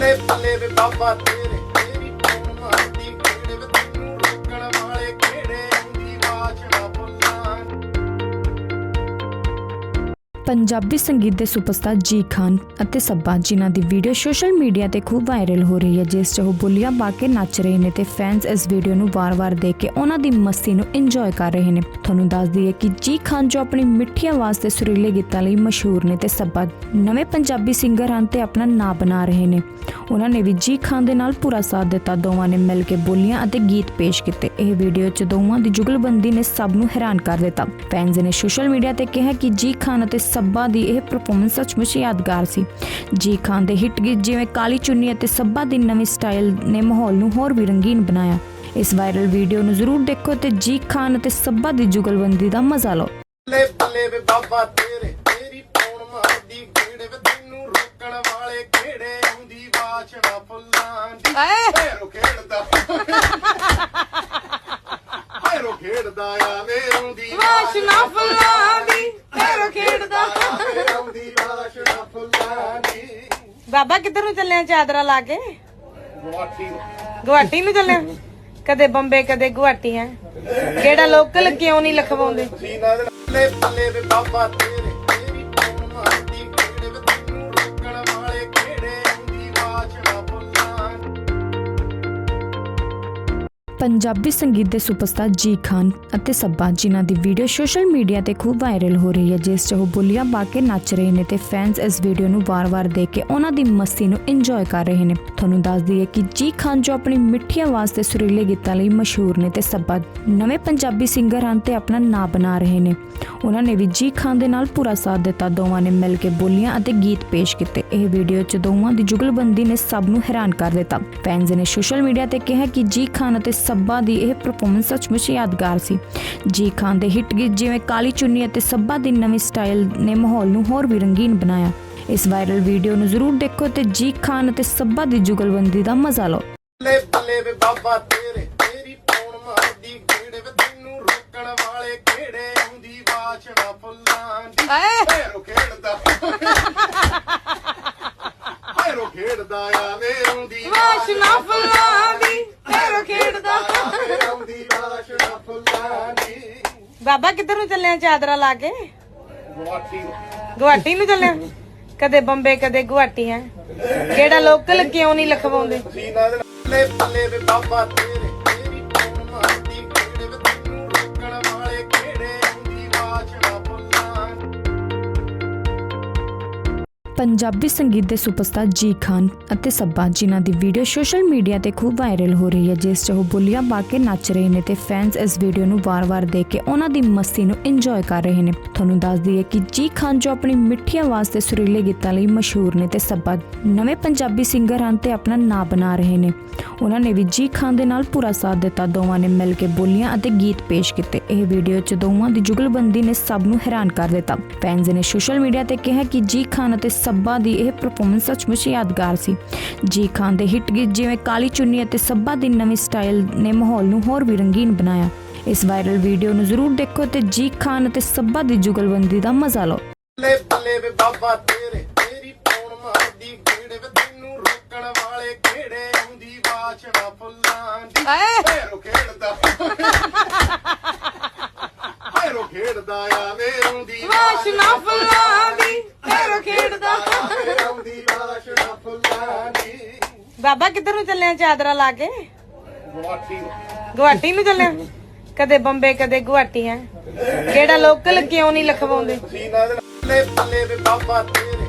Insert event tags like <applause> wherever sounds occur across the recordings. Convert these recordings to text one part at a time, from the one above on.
ਬੱਲੇ ਬੱਲੇ ਵੇ ਬਾਬਾ ਤੇਰੇ ਪੰਜਾਬੀ ਸੰਗੀਤ ਦੇ ਸੁਪਰਸਟਾਰ ਜੀ ਖਾਨ ਅਤੇ ਸੱਬਾ ਜਿਨ੍ਹਾਂ ਦੀ ਵੀਡੀਓ ਸੋਸ਼ਲ ਮੀਡੀਆ ਤੇ ਖੂਬ ਵਾਇਰਲ ਹੋ ਰਹੀ ਹੈ, ਜਿਸ 'ਚ ਉਹ ਬੋਲੀਆਂ ਪਾ ਕੇ ਨੱਚ ਰਹੇ ਨੇ ਤੇ ਫੈਨਸ ਇਸ ਵੀਡੀਓ ਨੂੰ ਵਾਰ-ਵਾਰ ਦੇਖ ਕੇ ਉਹਨਾਂ ਦੀ ਮਸਤੀ ਨੂੰ ਇੰਜੋਏ ਕਰ ਰਹੇ ਨੇ। ਤੁਹਾਨੂੰ ਦੱਸ ਦਈਏ ਕਿ ਜੀ ਖਾਨ ਜੋ ਆਪਣੀ ਮਿੱਠੀ ਆਵਾਜ਼ ਤੇ ਸੁਰੀਲੇ ਗੀਤਾਂ ਲਈ ਮਸ਼ਹੂਰ ਨੇ ਤੇ ਸੱਬਾ ਨਵੇਂ ਪੰਜਾਬੀ ਸਿੰਗਰ ਹਨ ਤੇ ਆਪਣਾ ਨਾਂ ਬਣਾ ਰਹੇ ਨੇ। ਉਹਨਾਂ ਨੇ ਵੀ ਜੀ ਖਾਨ ਦੇ ਨਾਲ ਪੂਰਾ ਸਾਥ ਦਿੱਤਾ। ਦੋਵਾਂ ਨੇ ਮਿਲ ਕੇ ਬੋਲੀਆਂ ਅਤੇ ਗੀਤ ਪੇਸ਼ ਕੀਤੇ। ਇਹ ਵੀਡੀਓ 'ਚ ਦੋਵਾਂ ਦੀ ਜੁਗਲਬੰਦੀ ਨੇ ਸਭ ਨੂੰ ਹੈਰਾਨ ਕਰ ਦਿੱਤਾ। ਫੈਨਸ ਨੇ ਸੋਸ਼ਲ ਮੀਡੀਆ ਤੇ ਕਿਹਾ ਕਿ ਜੀ ਖਾਨ ਅਤੇ ਸੱਬਾ ਦੀ ਇਹ ਪਰਫਾਰਮੈਂਸ ਸੱਚਮੁੱਚ ਯਾਦਗਾਰ ਸੀ। ਜੀ ਖਾਨ ਦੇ ਹਿੱਟ ਗੀਤ ਜਿਵੇਂ ਕਾਲੀ ਚੁੰਨੀ ਅਤੇ ਸੱਬਾ ਦੀ ਨਵੀਂ ਸਟਾਈਲ ਨੇ ਮਾਹੌਲ ਨੂੰ ਹੋਰ ਵੀ ਰੰਗੀਨ ਬਣਾਇਆ। ਇਸ ਵਾਇਰਲ ਵੀਡੀਓ ਨੂੰ ਜ਼ਰੂਰ ਦੇਖੋ ਤੇ ਜੀ ਖਾਨ ਅਤੇ ਸੱਬਾ ਦੀ ਜੁਗਲਬੰਦੀ ਦਾ ਮਜ਼ਾ ਲਓ। ਬੱਲੇ ਬੱਲੇ ਵੇ ਬਾਬਾ ਤੇਰੇ ਤੇਰੀ ਪੌਣ ਮਾਰਦੀ ਕਿਹੜੇ ਵੇ ਤੈਨੂੰ ਰੋਕਣ ਵਾਲੇ ਕਿਹੜੇ ਆਉਂਦੀ ਬਾਸ਼ਨਾ ਫੁੱਲਾਂ ਦੀ। ਹੈਰੋ ਖੇਡਦਾ। ਹੈਰੋ ਖੇਡਦਾ ਆ ਮੇਰੋਂ ਦੀ ਵਾਸ਼ਨਾ ਫੁੱਲਾਂ ਦੀ। ਹੈਰੋ ਖੇਡਦਾ ਮੇਰੋਂ ਦੀ ਬਾਬਾ, ਕਿੱਧਰ ਨੂੰ ਚੱਲਿਆ ਚਾਦਰਾ ਲਾ ਕੇ? ਗੁਆਟੀ ਗੁਹਾਟੀ ਨੂੰ ਚੱਲਿਆ ਕਦੇ ਬੰਬੇ, ਕਦੇ ਗੁਹਾਟੀ, ਹੈ? ਕਿਹੜਾ ਲੋਕਲ ਕਿਉਂ ਨਹੀਂ ਲਖਵਾਉਂਦੇ? ਸੀਨਾ ਦੇ ਬੱਲੇ ਬੱਲੇ ਵੇ ਬਾਬਾ ਤੇਰੇ ਪੰਜਾਬੀ ਸੰਗੀਤ ਦੇ ਸੁਪਰਸਟਾਰ ਜੀ ਖਾਨ ਅਤੇ ਸੱਬਾ ਜਿਨ੍ਹਾਂ ਦੀ ਵੀਡੀਓ ਸੋਸ਼ਲ ਮੀਡੀਆ ਤੇ ਖੂਬ ਵਾਇਰਲ ਹੋ ਰਹੀ ਹੈ, ਜਿਸ 'ਚ ਉਹ ਬੋਲੀਆਂ ਪਾ ਕੇ ਨੱਚ ਰਹੇ ਨੇ ਤੇ ਫੈਨਸ ਇਸ ਵੀਡੀਓ ਨੂੰ ਵਾਰ-ਵਾਰ ਦੇਖ ਕੇ ਉਹਨਾਂ ਦੀ ਮਸਤੀ ਨੂੰ ਇੰਜੋਏ ਕਰ ਰਹੇ ਨੇ। ਤੁਹਾਨੂੰ ਦੱਸ ਦਈਏ ਕਿ ਜੀ ਖਾਨ ਜੋ ਆਪਣੀ ਮਿੱਠੀ ਆਵਾਜ਼ ਤੇ ਸੁਰੀਲੇ ਗੀਤਾਂ ਲਈ ਮਸ਼ਹੂਰ ਨੇ ਤੇ ਸੱਬਾ ਨਵੇਂ ਪੰਜਾਬੀ ਸਿੰਗਰ ਹਨ ਤੇ ਆਪਣਾ ਨਾਂ ਬਣਾ ਰਹੇ ਨੇ। ਉਹਨਾਂ ਨੇ ਵੀ ਜੀ ਖਾਨ ਦੇ ਨਾਲ ਪੂਰਾ ਸਾਥ ਦਿੱਤਾ। ਦੋਵਾਂ ਨੇ ਮਿਲ ਕੇ ਬੋਲੀਆਂ ਅਤੇ ਗੀਤ ਪੇਸ਼ ਕੀਤੇ। ਇਹ ਵੀਡੀਓ 'ਚ ਦੋਵਾਂ ਦੀ ਜੁਗਲਬੰਦੀ ਨੇ ਸਭ ਨੂੰ ਹੈਰਾਨ ਕਰ ਦਿੱਤਾ। ਫੈਨਸ ਨੇ ਸੋਸ਼ਲ ਮੀਡੀਆ ਤੇ ਕਿਹਾ ਕਿ ਜੀ ਖਾਨ ਅਤੇ ਸੱਬਾ ਦੀ ਇਹ ਪਰਫਾਰਮੈਂਸ ਸੱਚਮੁੱਚ ਯਾਦਗਾਰ ਸੀ। ਜੀ ਖਾਨ ਦੇ ਹਿੱਟ ਗੀਤ ਜਿਵੇਂ ਕਾਲੀ ਚੁੰਨੀ ਅਤੇ ਸੱਬਾ ਦੀ ਨਵੀਂ ਸਟਾਈਲ ਨੇ ਮਾਹੌਲ ਨੂੰ ਹੋਰ ਵੀ ਰੰਗੀਨ ਬਣਾਇਆ। ਇਸ ਵਾਇਰਲ ਵੀਡੀਓ ਨੂੰ ਜ਼ਰੂਰ ਦੇਖੋ ਤੇ ਜੀ ਖਾਨ ਅਤੇ ਸੱਬਾ ਦੀ ਜੁਗਲਬੰਦੀ ਦਾ ਮਜ਼ਾ ਲਓ। ਬੱਲੇ ਬੱਲੇ ਵੇ ਬਾਬਾ ਤੇਰੇ ਤੇਰੀ ਪੌਣ ਮਾਰਦੀ ਕਿਹੜੇ ਵੇ ਤੈਨੂੰ ਰੋਕਣ ਵਾਲੇ ਕਿਹੜੇ ਆਉਂਦੀ ਬਾਸ਼ਨਾ ਫੁੱਲਾਂ ਦੀ। ਹੈਰੋ ਖੇਡਦਾ ਹੈਰੋ <laughs> ਖੇਡਦਾ ਆ ਮੇਰੋਂ ਦੀ ਵਾਸ਼ਨਾ ਫੁੱਲਾਂ ਬਾਬਾ ਕਿੱਧਰ ਨੂੰ ਚੱਲਿਆ ਚਾਦਰਾ ਲਾ ਕੇ? ਗੁਆਟੀ। ਗੁਹਾਟੀ ਨੂੰ ਚੱਲਿਆ ਕਦੇ ਬੰਬੇ ਕਦੇ ਗੁਹਾਟੀ ਹੈ? ਕਿਹੜਾ ਲੋਕਲ ਕਿਉਂ ਨਹੀਂ ਲਖਵਾਉਂਦੇ? ਸੀਨਾ ਦੇ ਬੱਲੇ ਬੱਲੇ ਵੇ ਬਾਬਾ ਤੇਰੇ। ਪੰਜਾਬੀ ਸੰਗੀਤ ਦੇ ਸੁਪਰਸਟਾਰ ਜੀ ਖਾਨ ਅਤੇ ਸੱਬਾ ਜਿਨ੍ਹਾਂ ਦੀ ਵੀਡੀਓ ਸੋਸ਼ਲ ਮੀਡੀਆ ਤੇ ਖੂਬ ਵਾਇਰਲ ਹੋ ਰਹੀ ਹੈ, ਜਿਸ 'ਚ ਉਹ ਬੋਲੀਆਂ ਪਾ ਕੇ ਨੱਚ ਰਹੇ ਨੇ ਤੇ ਫੈਨਸ ਇਸ ਵੀਡੀਓ ਨੂੰ ਵਾਰ-ਵਾਰ ਦੇਖ ਕੇ ਉਹਨਾਂ ਦੀ ਮਸਤੀ ਨੂੰ ਇੰਜੋਏ ਕਰ ਰਹੇ ਨੇ। ਤੁਹਾਨੂੰ ਦੱਸ ਦਈਏ ਕਿ ਜੀ ਖਾਨ ਜੋ ਆਪਣੀ ਮਿੱਠੀ ਆਵਾਜ਼ ਤੇ ਸੁਰੀਲੇ ਗੀਤਾਂ ਲਈ ਮਸ਼ਹੂਰ ਨੇ ਤੇ ਸੱਬਾ ਨਵੇਂ ਪੰਜਾਬੀ ਸਿੰਗਰ ਹਨ ਤੇ ਆਪਣਾ ਨਾਂ ਬਣਾ ਰਹੇ ਨੇ। ਉਹਨਾਂ ਨੇ ਵੀ ਜੀ ਖਾਨ ਦੇ ਨਾਲ ਪੂਰਾ ਸਾਥ ਦਿੱਤਾ। ਦੋਵਾਂ ਨੇ ਮਿਲ ਕੇ ਬੋਲੀਆਂ ਅਤੇ ਗੀਤ ਪੇਸ਼ ਕੀਤੇ। ਇਹ ਵੀਡੀਓ 'ਚ ਦੋਵਾਂ ਦੀ ਜੁਗਲਬੰਦੀ ਨੇ ਸਭ ਨੂੰ ਹੈਰਾਨ ਕਰ ਦਿੱਤਾ। ਫੈਨਸ ਨੇ ਸੋਸ਼ਲ ਮੀਡੀਆ ਤੇ ਕਿਹਾ ਕਿ ਜੀ ਖਾਨ ਅਤੇ ਸੱਬਾ ਦੀ ਇਹ ਪਰਫਾਰਮੈਂਸ ਸੱਚਮੁੱਚ ਯਾਦਗਾਰ ਸੀ। ਜੀ ਖਾਨ ਦੇ ਹਿੱਟ ਗੀਤ ਜਿਵੇਂ ਕਾਲੀ ਚੁੰਨੀ ਅਤੇ ਸੱਬਾ ਦੀ ਨਵੀਂ ਸਟਾਈਲ ਨੇ ਮਾਹੌਲ ਨੂੰ ਹੋਰ ਵੀ ਰੰਗੀਨ ਬਣਾਇਆ। ਇਸ ਵਾਇਰਲ ਵੀਡੀਓ ਨੂੰ ਜ਼ਰੂਰ ਦੇਖੋ ਤੇ ਜੀ ਖਾਨ ਅਤੇ ਸੱਬਾ ਦੀ ਜੁਗਲਬੰਦੀ ਦਾ ਮਜ਼ਾ ਲਓ। ਬੱਲੇ ਬੱਲੇ ਵੇ ਬਾਬਾ ਤੇਰੇ ਤੇਰੀ ਪੌਣ ਮਾਰਦੀ ਕਿਹੜੇ ਵੇ ਤੈਨੂੰ ਰੋਕਣ ਵਾਲੇ ਕਿਹੜੇ ਆਉਂਦੀ ਬਾਸ਼ਨਾ ਫੁੱਲਾਂ ਦੀ। ਹੈਰੋ ਬਾਬਾ ਕਿੱਧਰ ਨੂੰ ਚੱਲਿਆ ਚਾਦਰਾ ਲਾ ਕੇ? ਗੁਆਟੀ। ਗੁਹਾਟੀ ਨੂੰ ਚੱਲਿਆ ਕਦੇ ਬੰਬੇ ਕਦੇ ਗੁਹਾਟੀ ਹੈ। ਕਿਹੜਾ ਲੋਕਲ ਕਿਉਂ ਨਹੀਂ ਲਖਵਾਉਂਦੇ? ਸੀਨਾ ਦੇ ਬਾਬਾ ਤੇਰੀ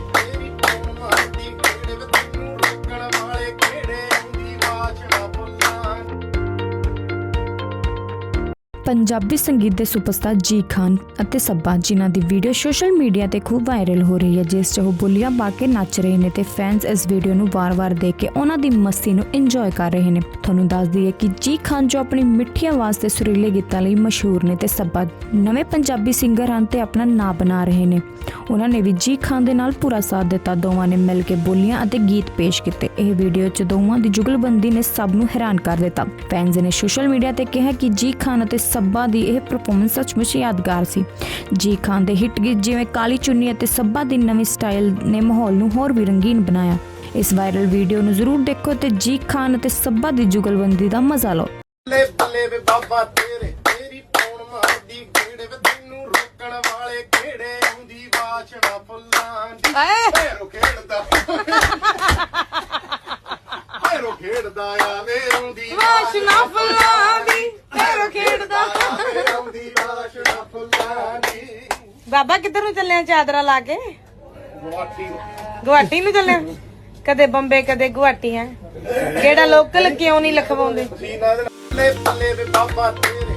ਪੰਜਾਬੀ ਸੰਗੀਤ ਦੇ ਸੁਪਰਸਟਾਰ ਜੀ ਖਾਨ ਅਤੇ ਸੱਬਾ ਜਿਨ੍ਹਾਂ ਦੀ ਵੀਡੀਓ ਸੋਸ਼ਲ ਮੀਡੀਆ ਤੇ ਖੂਬ ਵਾਇਰਲ ਹੋ ਰਹੀ ਹੈ, ਜਿਸ 'ਚ ਉਹ ਬੋਲੀਆਂ ਪਾ ਕੇ ਨੱਚ ਰਹੇ ਨੇ ਤੇ ਫੈਨਸ ਇਸ ਵੀਡੀਓ ਨੂੰ ਵਾਰ-ਵਾਰ ਦੇਖ ਕੇ ਉਹਨਾਂ ਦੀ ਮਸਤੀ ਨੂੰ ਇੰਜੋਏ ਕਰ ਰਹੇ ਨੇ। ਤੁਹਾਨੂੰ ਦੱਸ ਦਈਏ ਕਿ ਜੀ ਖਾਨ ਜੋ ਆਪਣੀ ਮਿੱਠੀ ਆਵਾਜ਼ ਤੇ ਸੁਰੀਲੇ ਗੀਤਾਂ ਲਈ ਮਸ਼ਹੂਰ ਨੇ ਤੇ ਸੱਬਾ ਨਵੇਂ ਪੰਜਾਬੀ ਸਿੰਗਰ ਹਨ ਤੇ ਆਪਣਾ ਨਾਂ ਬਣਾ ਰਹੇ ਨੇ। ਉਹਨਾਂ ਨੇ ਵੀ ਜੀ ਖਾਨ ਦੇ ਨਾਲ ਪੂਰਾ ਸਾਥ ਦਿੱਤਾ। ਦੋਵਾਂ ਨੇ ਮਿਲ ਕੇ ਬੋਲੀਆਂ ਅਤੇ ਗੀਤ ਪੇਸ਼ ਕੀਤੇ। ਇਹ ਵੀਡੀਓ 'ਚ ਦੋਵਾਂ ਦੀ ਜੁਗਲਬੰਦੀ ਨੇ ਸਭ ਨੂੰ ਹੈਰਾਨ ਕਰ ਦਿੱਤਾ। ਫੈਨਸ ਨੇ ਸੋਸ਼ਲ ਮੀਡੀਆ ਤੇ ਕਿਹਾ ਕਿ ਜੀ ਖਾਨ ਅਤੇ ਸੱਬਾ ਦੀ ਇਹ ਪਰਫਾਰਮੈਂਸ ਸੱਚਮੁੱਚ ਯਾਦਗਾਰ ਸੀ। ਜੀ ਖਾਨ ਦੇ ਹਿੱਟ ਗੀਤ ਜਿਵੇਂ ਕਾਲੀ ਚੁੰਨੀ ਅਤੇ ਸੱਬਾ ਦੀ ਨਵੀਂ ਸਟਾਈਲ ਨੇ ਮਾਹੌਲ ਨੂੰ ਹੋਰ ਵੀ ਰੰਗੀਨ ਬਣਾਇਆ। ਇਸ ਵਾਇਰਲ ਵੀਡੀਓ ਨੂੰ ਜ਼ਰੂਰ ਦੇਖੋ ਤੇ ਜੀ ਖਾਨ ਅਤੇ ਸੱਬਾ ਦੀ ਜੁਗਲਬੰਦੀ ਦਾ ਮਜ਼ਾ ਲਓ। ਬੱਲੇ ਬੱਲੇ ਵੇ ਬਾਬਾ ਤੇਰੇ ਤੇਰੀ ਪੌਣ ਮਾਰਦੀ ਕਿਹੜੇ ਵੇ ਤੈਨੂੰ ਰੋਕਣ ਵਾਲੇ ਕਿਹੜੇ ਆਉਂਦੀ ਬਾਛੜਾ ਫੁੱਲਾਂ ਦੀ ਆਏ ਹੈਰੋ ਖੇਡਦਾ। ਹੈਰੋ ਖੇਡਦਾ ਆਵੇ ਆਉਂਦੀ ਵਾਸ਼ਨਾ ਫੁੱਲਾਂ ਬਾਬਾ ਕਿੱਧਰ ਨੂੰ ਚੱਲਿਆ ਚਾਦਰਾ ਲਾ ਕੇ? ਗੁਆਟੀ ਗੁਹਾਟੀ ਨੂੰ ਚੱਲਿਆ ਕਦੇ ਬੰਬੇ ਕਦੇ ਗੁਹਾਟੀ ਹੈ। ਕਿਹੜਾ ਲੋਕਲ ਕਿਉਂ ਨਹੀਂ ਲਖਵਾਉਂਦੇ? ਸੀਨਾ ਦੇ ਬੱਲੇ ਬੱਲੇ ਵੇ ਬਾਬਾ ਤੇਰੇ।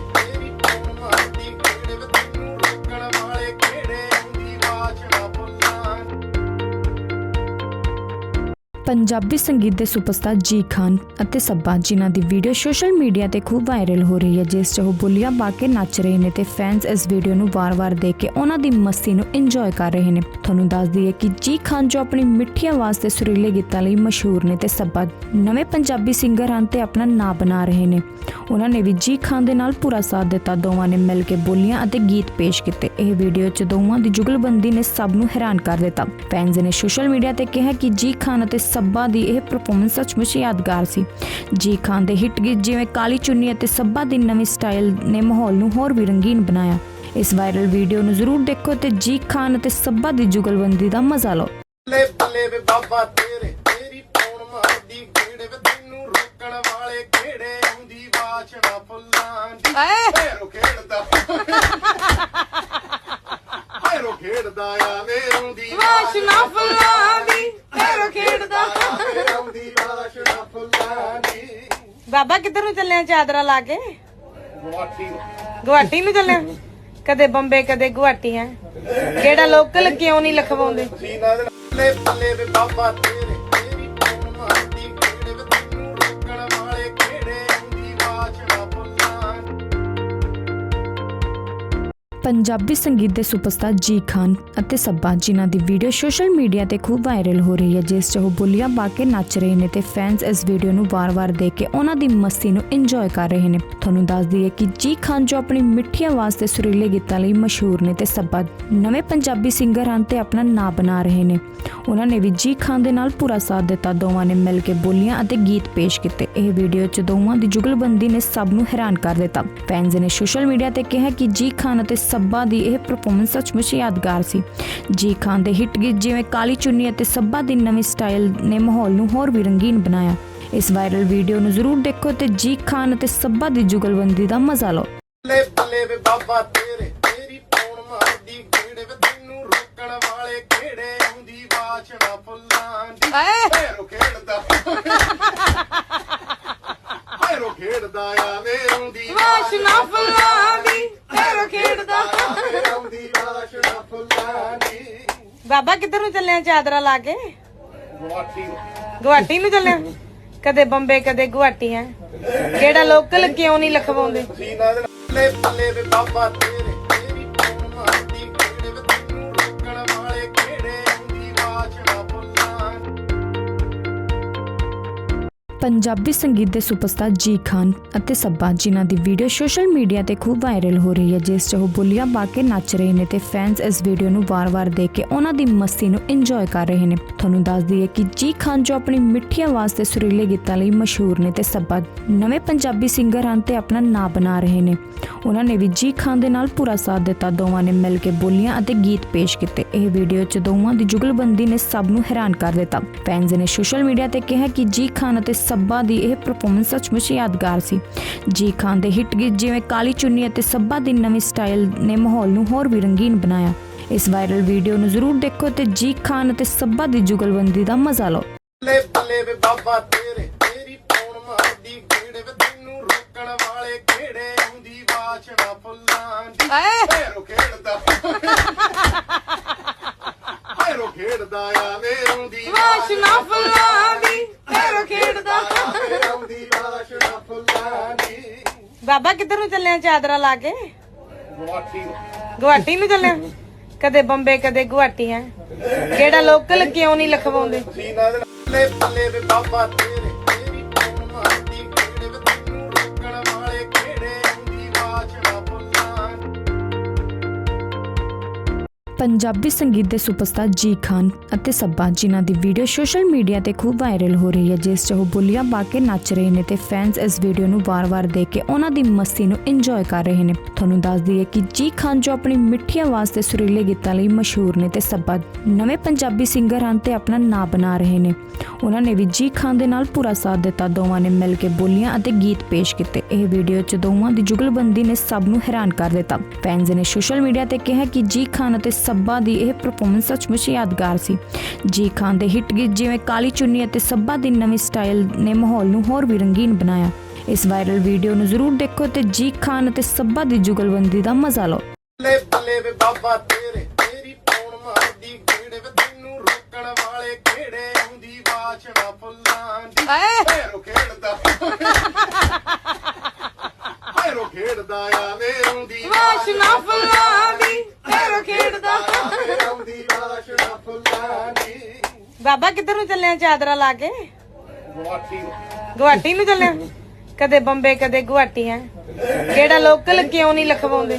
ਪੰਜਾਬੀ ਸੰਗੀਤ ਦੇ ਸੁਪਰਸਟਾਰ ਜੀ ਖਾਨ ਅਤੇ ਸੱਬਾ, ਜਿਨ੍ਹਾਂ ਦੀ ਵੀਡੀਓ ਸੋਸ਼ਲ ਮੀਡੀਆ ਤੇ ਖੂਬ ਵਾਇਰਲ ਹੋ ਰਹੀ ਹੈ, ਜਿਸ 'ਚ ਉਹ ਬੋਲੀਆਂ ਪਾ ਕੇ ਨੱਚ ਰਹੇ ਨੇ ਤੇ ਫੈਨਸ ਇਸ ਵੀਡੀਓ ਨੂੰ ਵਾਰ-ਵਾਰ ਦੇਖ ਕੇ ਉਹਨਾਂ ਦੀ ਮਸਤੀ ਨੂੰ ਇੰਜੋਏ ਕਰ ਰਹੇ ਨੇ। ਤੁਹਾਨੂੰ ਦੱਸ ਦਈਏ ਕਿ ਜੀ ਖਾਨ ਜੋ ਆਪਣੀ ਮਿੱਠੀ ਆਵਾਜ਼ ਤੇ ਸੁਰੀਲੇ ਗੀਤਾਂ ਲਈ ਮਸ਼ਹੂਰ ਨੇ ਤੇ ਸੱਬਾ ਨਵੇਂ ਪੰਜਾਬੀ ਸਿੰਗਰ ਹਨ ਤੇ ਆਪਣਾ ਨਾਂ ਬਣਾ ਰਹੇ ਨੇ। ਉਹਨਾਂ ਨੇ ਵੀ ਜੀ ਖਾਨ ਦੇ ਨਾਲ ਪੂਰਾ ਸਾਥ ਦਿੱਤਾ। ਦੋਵਾਂ ਨੇ ਮਿਲ ਕੇ ਬੋਲੀਆਂ ਅਤੇ ਗੀਤ ਪੇਸ਼ ਕੀਤੇ। ਇਹ ਵੀਡੀਓ 'ਚ ਦੋਵਾਂ ਦੀ ਜੁਗਲਬੰਦੀ ਨੇ ਸਭ ਨੂੰ ਹੈਰਾਨ ਕਰ ਦਿੱਤਾ। ਫੈਨਸ ਨੇ ਸੋਸ਼ਲ ਮੀਡੀਆ ਤੇ ਕਿਹਾ ਕਿ ਜੀ ਖਾਨ ਅਤੇ ਸੱਬਾ ਦੀ ਇਹ ਪਰਫਾਰਮੈਂਸ ਸੱਚਮੁੱਚ ਯਾਦਗਾਰ ਸੀ। ਜੀ ਖਾਨ ਦੇ ਹਿੱਟ ਗੀਤ ਜਿਵੇਂ ਕਾਲੀ ਚੁੰਨੀ ਅਤੇ ਸੱਬਾ ਦੀ ਨਵੀਂ ਸਟਾਈਲ ਨੇ ਮਾਹੌਲ ਨੂੰ ਹੋਰ ਵੀ ਰੰਗੀਨ ਬਣਾਇਆ। ਇਸ ਵਾਇਰਲ ਵੀਡੀਓ ਨੂੰ ਜ਼ਰੂਰ ਦੇਖੋ ਤੇ ਜੀ ਖਾਨ ਅਤੇ ਸੱਬਾ ਦੀ ਜੁਗਲਬੰਦੀ ਦਾ ਮਜ਼ਾ ਲਓ। ਬੱਲੇ ਬੱਲੇ ਵੇ ਬਾਬਾ ਤੇਰੇ ਤੇਰੀ ਪੌਣ ਮਾਰਦੀ ਕਿਹੜੇ ਵੇ ਤੈਨੂੰ ਰੋਕਣ ਵਾਲੇ ਕਿਹੜੇ ਆਉਂਦੀ ਬਾਛੜਾ ਫੁੱਲਾਂ ਦੀ। ਆਏ। ਹੈਰੋ ਖੇਡਦਾ ਹੈਰੋ <laughs> ਖੇਡਦਾ ਆਵੇ ਆਉਂਦੀ ਵਾਸ਼ਨਾ ਫੁੱਲਾਂ ਬਾਬਾ ਕਿੱਧਰ ਨੂੰ ਚੱਲਿਆ ਚਾਦਰਾ ਲਾ ਕੇ? ਗੁਆਟੀ ਗੁਹਾਟੀ ਨੂੰ ਚੱਲਿਆ ਕਦੇ ਬੰਬੇ, ਕਦੇ ਗੁਹਾਟੀ, ਹੈ? ਕਿਹੜਾ ਲੋਕਲ ਕਿਉਂ ਨਹੀਂ ਲਖਵਾਉਂਦੇ? ਸੀਨਾ ਦੇ ਬੱਲੇ ਵੇ ਬਾਬਾ ਤੇਰੇ। ਪੰਜਾਬੀ ਸੰਗੀਤ ਦੇ ਸੁਪਰਸਟਾਰ ਜੀ ਖਾਨ ਅਤੇ ਸੱਬਾ ਜਿਨ੍ਹਾਂ ਦੀ ਵੀਡੀਓ ਸੋਸ਼ਲ ਮੀਡੀਆ ਤੇ ਖੂਬ ਵਾਇਰਲ ਹੋ ਰਹੀ ਹੈ, ਜਿਸ 'ਚ ਉਹ ਬੋਲੀਆਂ ਪਾ ਕੇ ਨੱਚ ਰਹੇ ਨੇ ਤੇ ਫੈਨਸ ਇਸ ਵੀਡੀਓ ਨੂੰ ਵਾਰ-ਵਾਰ ਦੇਖ ਕੇ ਉਹਨਾਂ ਦੀ ਮਸਤੀ ਨੂੰ ਇੰਜੋਏ ਕਰ ਰਹੇ ਨੇ। ਤੁਹਾਨੂੰ ਦੱਸ ਦਈਏ ਕਿ ਜੀ ਖਾਨ ਜੋ ਆਪਣੀ ਮਿੱਠੀ ਆਵਾਜ਼ ਤੇ ਸੁਰੀਲੇ ਗੀਤਾਂ ਲਈ ਮਸ਼ਹੂਰ ਨੇ ਤੇ ਸੱਬਾ ਨਵੇਂ ਪੰਜਾਬੀ ਸਿੰਗਰ ਹਨ ਤੇ ਆਪਣਾ ਨਾਂ ਬਣਾ ਰਹੇ ਨੇ। ਉਹਨਾਂ ਨੇ ਵੀ ਜੀ ਖਾਨ ਦੇ ਨਾਲ ਪੂਰਾ ਸਾਥ ਦਿੱਤਾ। ਦੋਵਾਂ ਨੇ ਮਿਲ ਕੇ ਬੋਲੀਆਂ ਅਤੇ ਗੀਤ ਪੇਸ਼ ਕੀਤੇ। ਇਹ ਵੀਡੀਓ 'ਚ ਦੋਵਾਂ ਦੀ ਜੁਗਲਬੰਦੀ ਨੇ ਸਭ ਨੂੰ ਹੈਰਾਨ ਕਰ ਦਿੱਤਾ। ਫੈਨਸ ਨੇ ਸੋਸ਼ਲ ਮੀਡੀਆ ਤੇ ਕਿਹਾ ਕਿ ਜੀ ਖਾਨ ਅਤੇ ਸੱਬਾ ਦੀ ਇਹ ਪਰਫਾਰਮੈਂਸ ਸੱਚਮੁੱਚ ਯਾਦਗਾਰ ਸੀ। ਜੀ ਖਾਨ ਦੇ ਹਿੱਟ ਗੀਤ ਜਿਵੇਂ ਕਾਲੀ ਚੁੰਨੀ ਅਤੇ ਸੱਬਾ ਦੀ ਨਵੀਂ ਸਟਾਈਲ ਨੇ ਮਾਹੌਲ ਨੂੰ ਹੋਰ ਵੀ ਰੰਗੀਨ ਬਣਾਇਆ। ਇਸ ਵਾਇਰਲ ਵੀਡੀਓ ਨੂੰ ਜ਼ਰੂਰ ਦੇਖੋ ਤੇ ਜੀ ਖਾਨ ਅਤੇ ਸੱਬਾ ਦੀ ਜੁਗਲਬੰਦੀ ਦਾ ਮਜ਼ਾ ਲਓ। ਬੱਲੇ ਬੱਲੇ ਵੇ ਬਾਬਾ ਤੇਰੇ ਤੇਰੀ ਪੌਣ ਮਾਰਦੀ ਕਿਹੜੇ ਵੇ ਤੈਨੂੰ ਰੋਕਣ ਵਾਲੇ ਕਿਹੜੇ? ਆਉਂਦੀ ਬਾਛੜਾ ਫੁੱਲਾਂ ਦੀ। ਆਏ। ਹੈਰੋ ਖੇਡਦਾ ਕਿੱਧਰ ਨੂੰ ਚੱਲਿਆ ਚਾਦਰਾ ਲਾ ਕੇ? ਗੁਆਟੀ। ਗੁਹਾਟੀ ਨੂੰ ਚੱਲਿਆ ਕਦੇ ਬੰਬੇ ਕਦੇ ਗੁਹਾਟੀ ਹੈ। ਕਿਹੜਾ ਲੋਕਲ ਕਿਉਂ ਨਹੀਂ ਲਖਵਾਉਂਦੇ? ਸੀਨਾ ਦੇ ਬੱਲੇ ਬੱਲੇ ਵੇ ਬਾਬਾ ਤੇਰੇ। ਪੰਜਾਬੀ ਸੰਗੀਤ ਦੇ ਸੁਪਰਸਟਾਰ ਜੀ ਖਾਨ ਅਤੇ ਸੱਬਾ ਜਿਨ੍ਹਾਂ ਦੀ ਵੀਡੀਓ ਸੋਸ਼ਲ ਮੀਡੀਆ ਤੇ ਖੂਬ ਵਾਇਰਲ ਹੋ ਰਹੀ ਹੈ, ਜਿਸ 'ਚ ਉਹ ਬੋਲੀਆਂ ਪਾ ਕੇ ਨੱਚ ਰਹੇ ਨੇ ਤੇ ਫੈਨਸ ਇਸ ਵੀਡੀਓ ਨੂੰ ਵਾਰ-ਵਾਰ ਦੇਖ ਕੇ ਉਹਨਾਂ ਦੀ ਮਸਤੀ ਨੂੰ ਇੰਜੋਏ ਕਰ ਰਹੇ ਨੇ। ਤੁਹਾਨੂੰ ਦੱਸ ਦਈਏ ਕਿ ਜੀ ਖਾਨ ਜੋ ਆਪਣੀ ਮਿੱਠੀ ਆਵਾਜ਼ ਤੇ ਸੁਰੀਲੇ ਗੀਤਾਂ ਲਈ ਮਸ਼ਹੂਰ ਨੇ ਤੇ ਸੱਬਾ ਨਵੇਂ ਪੰਜਾਬੀ ਸਿੰਗਰ ਹਨ ਤੇ ਆਪਣਾ ਨਾਂ ਬਣਾ ਰਹੇ ਨੇ। ਉਹਨਾਂ ਨੇ ਵੀ ਜੀ ਖਾਨ ਦੇ ਨਾਲ ਪੂਰਾ ਸਾਥ ਦਿੱਤਾ। ਦੋਵਾਂ ਨੇ ਮਿਲ ਕੇ ਬੋਲੀਆਂ ਅਤੇ ਗੀਤ ਪੇਸ਼ ਕੀਤੇ। ਇਹ ਵੀਡੀਓ 'ਚ ਦੋਵਾਂ ਦੀ ਜੁਗਲਬੰਦੀ ਨੇ ਸਭ ਨੂੰ ਹੈਰਾਨ ਕਰ ਦਿੱਤਾ। ਫੈਨਸ ਨੇ ਸੋਸ਼ਲ ਮੀਡੀਆ ਤੇ ਕਿਹਾ ਕਿ ਜੀ ਖਾਨ ਅਤੇ ਸੱਬਾ ਦੀ ਇਹ ਪਰਫਾਰਮੈਂਸ ਸੱਚਮੁੱਚ ਯਾਦਗਾਰ ਸੀ। ਜੀ ਖਾਨ ਦੇ ਹਿੱਟ ਗੀਤ ਜਿਵੇਂ ਕਾਲੀ ਚੁੰਨੀ ਅਤੇ ਸੱਬਾ ਦੀ ਨਵੀਂ ਸਟਾਈਲ ਨੇ ਮਾਹੌਲ ਨੂੰ ਹੋਰ ਵੀ ਰੰਗੀਨ ਬਣਾਇਆ। ਇਸ ਵਾਇਰਲ ਵੀਡੀਓ ਨੂੰ ਜ਼ਰੂਰ ਦੇਖੋ ਤੇ ਜੀ ਖਾਨ ਅਤੇ ਸੱਬਾ ਦੀ ਜੁਗਲਬੰਦੀ ਦਾ ਮਜ਼ਾ ਲਓ। ਬੱਲੇ ਬੱਲੇ ਵੇ ਬਾਬਾ ਤੇਰੇ ਤੇਰੀ ਪੌਣ ਮਾਰਦੀ ਕਿਹੜੇ ਵੇ ਤੈਨੂੰ ਰੋਕਣ ਵਾਲੇ ਕਿਹੜੇ ਆਉਂਦੀ ਬਾਛੜਾ ਫੁੱਲਾਂ ਦੀ। ਖੇਡਦਾ। ਖੇਡਦਾ ਵਾਸ਼ਨਾ ਬਾਬਾ ਕਿੱਧਰ ਨੂੰ ਚੱਲਿਆ ਚਾਦਰਾ ਲਾ ਕੇ? ਗੁਆਟੀ। ਗੁਹਾਟੀ ਨੂੰ ਚੱਲਿਆ ਕਦੇ ਬੰਬੇ ਕਦੇ ਗੁਹਾਟੀ ਹੈ? ਕਿਹੜਾ ਲੋਕਲ ਕਿਉਂ ਨਹੀਂ ਲਖਵਾਉਂਦੇ? ਸੀਨਾ ਦੇ ਬਾਬਾ ਤੇਰੀ ਪੰਜਾਬੀ ਸੰਗੀਤ ਦੇ ਸੁਪਰਸਟਾਰ ਜੀ ਖਾਨ ਅਤੇ ਸੱਬਾ ਜਿਨ੍ਹਾਂ ਦੀ ਵੀਡੀਓ ਸੋਸ਼ਲ ਮੀਡੀਆ ਤੇ ਖੂਬ ਵਾਇਰਲ ਹੋ ਰਹੀ ਹੈ, ਜਿਸ 'ਚ ਉਹ ਬੋਲੀਆਂ ਪਾ ਕੇ ਨੱਚ ਰਹੇ ਨੇ ਤੇ ਫੈਨਸ ਇਸ ਵੀਡੀਓ ਨੂੰ ਵਾਰ-ਵਾਰ ਦੇਖ ਕੇ ਉਹਨਾਂ ਦੀ ਮਸਤੀ ਨੂੰ ਇੰਜੋਏ ਕਰ ਰਹੇ ਨੇ। ਤੁਹਾਨੂੰ ਦੱਸ ਦਈਏ ਕਿ ਜੀ ਖਾਨ ਜੋ ਆਪਣੀ ਮਿੱਠੀ ਆਵਾਜ਼ ਤੇ ਸੁਰੀਲੇ ਗੀਤਾਂ ਲਈ ਮਸ਼ਹੂਰ ਨੇ ਤੇ ਸੱਬਾ ਨਵੇਂ ਪੰਜਾਬੀ ਸਿੰਗਰ ਹਨ ਤੇ ਆਪਣਾ ਨਾਂ ਬਣਾ ਰਹੇ ਨੇ। ਉਹਨਾਂ ਨੇ ਵੀ ਜੀ ਖਾਨ ਦੇ ਨਾਲ ਪੂਰਾ ਸਾਥ ਦਿੱਤਾ। ਦੋਵਾਂ ਨੇ ਮਿਲ ਕੇ ਬੋਲੀਆਂ ਅਤੇ ਗੀਤ ਪੇਸ਼ ਕੀਤੇ। ਇਹ ਵੀਡੀਓ 'ਚ ਦੋਵਾਂ ਦੀ ਜੁਗਲਬੰਦੀ ਨੇ ਸਭ ਨੂੰ ਹੈਰਾਨ ਕਰ ਦਿੱਤਾ। ਫੈਨਸ ਨੇ ਸੋਸ਼ਲ ਮੀਡੀਆ ਤੇ ਕਿਹਾ ਕਿ ਜੀ ਖਾਨ ਅਤੇ ਸੱਬਾ ਦੀ ਇਹ ਪਰਫਾਰਮੈਂਸ ਸੱਚਮੁੱਚ ਯਾਦਗਾਰ ਸੀ। ਜੀ ਖਾਨ ਦੇ ਹਿੱਟ ਗੀਤ ਜਿਵੇਂ ਕਾਲੀ ਚੁੰਨੀ ਅਤੇ ਸੱਬਾ ਦੀ ਨਵੀਂ ਸਟਾਈਲ ਨੇ ਮਾਹੌਲ ਨੂੰ ਹੋਰ ਵੀ ਰੰਗੀਨ ਬਣਾਇਆ। ਇਸ ਵਾਇਰਲ ਵੀਡੀਓ ਨੂੰ ਜ਼ਰੂਰ ਦੇਖੋ ਤੇ ਜੀ ਖਾਨ ਅਤੇ ਸੱਬਾ ਦੀ ਜੁਗਲਬੰਦੀ ਦਾ ਮਜ਼ਾ ਲਓ। ਬੱਲੇ ਬੱਲੇ ਵੇ ਬਾਬਾ ਤੇਰੇ ਤੇਰੀ ਪੌਣ ਮਾਰਦੀ ਕਿਹੜੇ ਵੇ ਤੈਨੂੰ ਰੋਕਣ ਵਾਲੇ ਕਿਹੜੇ ਆਉਂਦੀ ਬਾਛੜਾ ਫੁੱਲਾਂ ਦੀ। ਆਏ ਪੈਰੋ ਖੇਡਦਾ। ਪੈਰੋ ਖੇਡਦਾ ਆਵੇ ਆਉਂਦੀ ਵਾਸ਼ਨਾ ਬਾਬਾ ਕਿੱਧਰ ਨੂੰ ਚੱਲਿਆ ਚਾਦਰਾ ਲਾ ਕੇ? ਗੁਆਟੀ ਨੂੰ ਚੱਲਿਆ ਕਦੇ ਬੰਬੇ ਕਦੇ ਗੁਹਾਟੀ ਹੈ। ਕਿਹੜਾ ਲੋਕਲ ਕਿਉਂ ਨਹੀਂ ਲਖਵਾਉਂਦੇ?